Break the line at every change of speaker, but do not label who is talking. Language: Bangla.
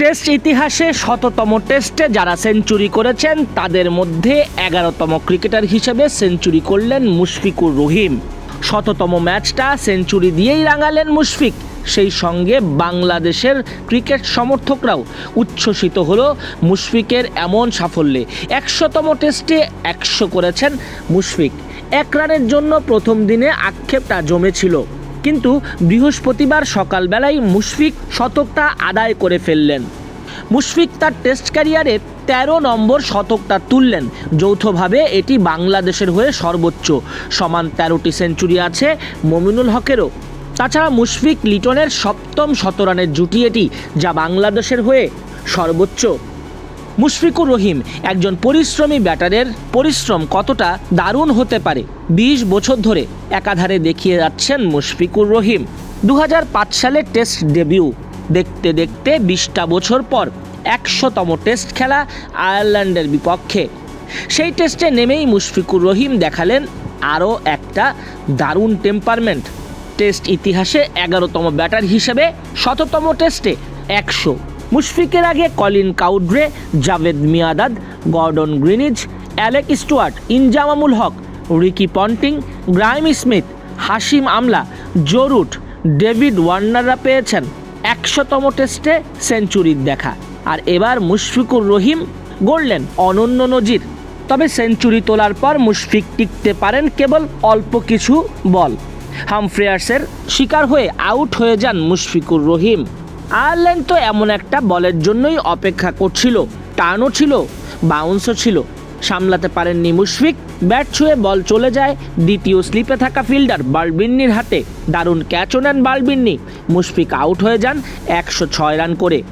টেস্ট ইতিহাসে শততম টেস্টে যারা সেঞ্চুরি করেছেন, তাদের মধ্যে এগারোতম ক্রিকেটার হিসেবে সেঞ্চুরি করলেন মুশফিকুর রহিম। শততম ম্যাচটা সেঞ্চুরি দিয়েই রাঙালেন মুশফিক। সেই সঙ্গে বাংলাদেশের ক্রিকেট সমর্থকরাও উচ্ছ্বসিত হলো মুশফিকের এমন সাফল্যে। একশোতম টেস্টে একশো করেছেন মুশফিক। এক রানের জন্য প্রথম দিনে আক্ষেপটা জমেছিল। কিন্তু বৃহস্পতিবার সকালবেলায় মুশফিক শতকটা আদায় করে ফেললেন। মুশফিক তার টেস্ট ক্যারিয়ারে তেরো নম্বর শতকটা তুললেন। যৌথভাবে এটি বাংলাদেশের হয়ে সর্বোচ্চ। সমান তেরোটি সেঞ্চুরি আছে মমিনুল হকেরও। তাছাড়া মুশফিক লিটনের সপ্তম শতরানের জুটি এটি, যা বাংলাদেশের হয়ে সর্বোচ্চ। মুশফিকুর রহিম, একজন পরিশ্রমী ব্যাটারের পরিশ্রম কতটা দারুণ হতে পারে? বিশ বছর ধরে একাধারে দেখিয়ে যাচ্ছেন মুশফিকুর রহিম। দু হাজার পাঁচ সালে টেস্ট ডেবিউ। দেখতে দেখতে বিশটা বছর পর একশোতম টেস্ট খেলা আয়ারল্যান্ডের বিপক্ষে। সেই টেস্টে নেমেই মুশফিকুর রহিম দেখালেন আরও একটা দারুণ টেম্পারমেন্ট। টেস্ট ইতিহাসে এগারোতম ব্যাটার হিসেবে শততম টেস্টে একশো। মুশফিকের আগে Colin Cowdrey, Javed Miandad, Gordon Greenidge Alec Stewart, Inzamamul Haq, Ricky Ponting, Graeme Smith, Hashim Amla, Joe Root, David ওয়ার্নাররা পেয়েছেন একশোতম টেস্টে সেঞ্চুরির দেখা। আর এবার মুশফিকুর রহিম গড়লেন অনন্য নজির। তবে সেঞ্চুরি তোলার পর মুশফিক টিকতে পারেন কেবল অল্প কিছু বল। হামফ্রেয়ার্সের শিকার হয়ে আউট হয়ে যান মুশফিকুর রহিম। আয়ারল্যান্ড তো এমন একটা বলের জন্যই অপেক্ষা করছিল। টানও ছিল, বাউন্সও ছিল। সামলাতে পারেননি মুশফিক, ব্যাট ছুঁয়ে বল চলে যায় দ্বিতীয় স্লিপে থাকা ফিল্ডার বালবিন্নির হাতে। দারুণ ক্যাচও নেন বালবিন্নি। মুশফিক আউট হয়ে যান একশো ছয় রান করে।